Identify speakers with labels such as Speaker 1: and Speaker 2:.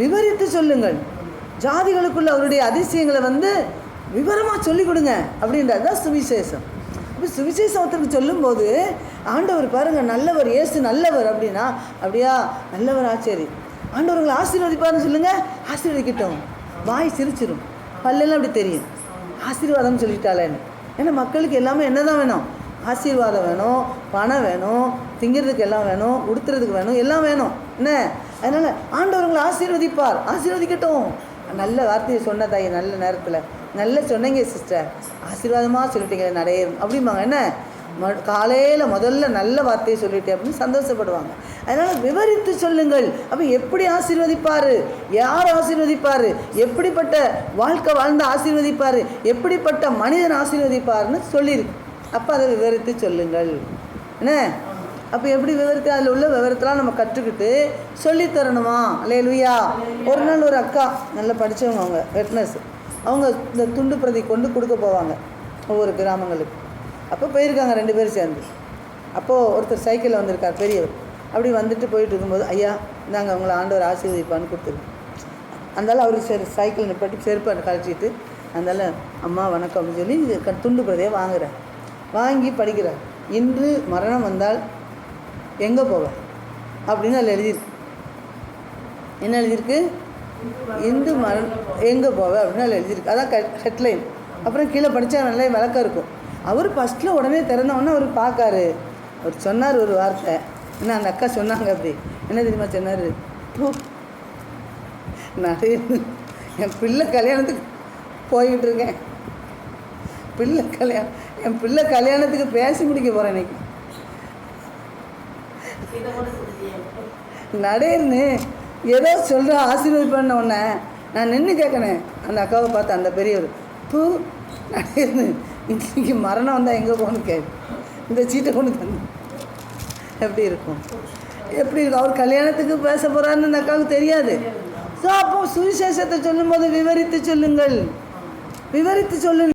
Speaker 1: விவரித்து சொல்லுங்கள். ஜாதிகளுக்குள்ள அவருடைய அதிசயங்களை வந்து விவரமாக சொல்லிக் கொடுங்க அப்படின்றது தான் சுவிசேஷம். இப்போ சுவிசேஷம் ஒருத்தருக்கு சொல்லும்போது ஆண்டவர் பாருங்கள் நல்லவர் இயேசு நல்லவர் அப்படின்னா அப்படியா நல்லவர் ஆச்சரி. ஆண்டவர்களை ஆசீர்வதிப்பாருன்னு சொல்லுங்கள் ஆசீர்வதிக்கிட்டோம். வாய் சிரிச்சிரும். பல்லெல்லாம் அப்படி தெரியும். ஆசீர்வாதம்னு சொல்லிட்டாளேன்னு. ஏன்னா மக்களுக்கு எல்லாமே என்ன தான் வேணும்? ஆசீர்வாதம் வேணும் பணம் வேணும் திங்கிறதுக்கு எல்லாம் வேணும் உடுத்துறதுக்கு வேணும் எல்லாம் வேணும். என்ன? அதனால் ஆண்டவர்களை ஆசீர்வதிப்பார். ஆசீர்வதிக்கட்டும். நல்ல வார்த்தையை சொன்ன தாய் நல்ல நேரத்தில். நல்ல சொன்னீங்க சிஸ்டர் ஆசீர்வாதமாக சொல்லிட்டீங்க நிறைய அப்படிம்பாங்க. என்ன? காலையில் முதல்ல நல்ல வார்த்தையை சொல்லிட்டேன் அப்படின்னு சந்தோஷப்படுவாங்க. அதனால் விவரித்து சொல்லுங்கள். அப்போ எப்படி ஆசீர்வதிப்பார்? யார் ஆசீர்வதிப்பார்? எப்படிப்பட்ட வாழ்க்கை வாழ்ந்து ஆசீர்வதிப்பார்? எப்படிப்பட்ட மனிதன் ஆசீர்வதிப்பார்னு சொல்லியிருக்கு அப்போ அதை விவரித்து சொல்லுங்கள். என்ன? அப்போ எப்படி விவரத்து அதில் உள்ள விவரத்தெல்லாம் நம்ம கற்றுக்கிட்டு சொல்லித்தரணுமா தரணுமா? லுய்யா ஒரு நாள் ஒரு அக்கா நல்லா படித்தவங்க அவங்க வெட்னஸ் அவங்க இந்த துண்டு பிரதி கொண்டு கொடுக்க போவாங்க ஒவ்வொரு கிராமங்களுக்கு. அப்போ போயிருக்காங்க ரெண்டு பேரும் சேர்ந்து. அப்போது ஒருத்தர் சைக்கிளில் வந்திருக்கார் பெரியவர். அப்படி வந்துட்டு போயிட்டு இருக்கும்போது ஐயா இந்தாங்க அவங்கள ஆண்டவர் ஆசீர்வதிப்பான்னு கொடுத்துருக்கோம் அதனால அவருக்கு சரி சைக்கிள் நிப்பாட்டி செருப்பை கழிச்சிட்டு அதனால் அம்மா வணக்கம். அப்படின்னு சொல்லி க- துண்டு பிரதியை வாங்குகிறேன் வாங்கி படிக்கிறார். இன்று மரணம் வந்தால் எங்கே போவேன் அப்படின்னு அதில் எழுதியிருக்கு என்ன எழுதியிருக்கு? இந்து மரணம் எங்கே போவேன் அப்படின்னு அதில் எழுதியிருக்கு. அதான் ஹெட்லைன் அப்புறம் கீழே படித்தா நல்ல விளக்கம் இருக்கும். அவர் ஃபஸ்ட்டில் உடனே திறந்தவுடனே அவர் பார்க்காரு. அவர் சொன்னார் ஒரு வார்த்தை. என்ன அந்த அக்கா சொன்னாங்க அப்படி? என்ன தெரியுமா சொன்னார்? பூ. நிறைய என் பிள்ளை கல்யாணத்துக்கு போய்கிட்டு இருக்கேன். பிள்ளை கல்யாணம் என் பிள்ளை கல்யாணத்துக்கு பேசி முடிக்க போகிறேன் இன்னைக்கு. நடேர்னு ஏதோ சொல்கிற ஆசீர்வாதம் உடனே நான் நின்று கேட்கணேன் அந்த அக்காவை பார்த்து அந்த பெரியவர். பூ நடேர்னு இன்னைக்கு மரணம் வந்தால் எங்கே போகணும் கே இந்த சீட்டை கொண்டு தந்து. எப்படி இருக்கும்? எப்படி இருக்கும்? அவர் கல்யாணத்துக்கு பேச போகிறாருன்னு அந்த அக்காவுக்கு தெரியாது. ஸோ அப்போ சுவிசேஷத்தை சொல்லும்போது விவரித்து சொல்லுங்கள். விவரித்து சொல்லுங்கள்.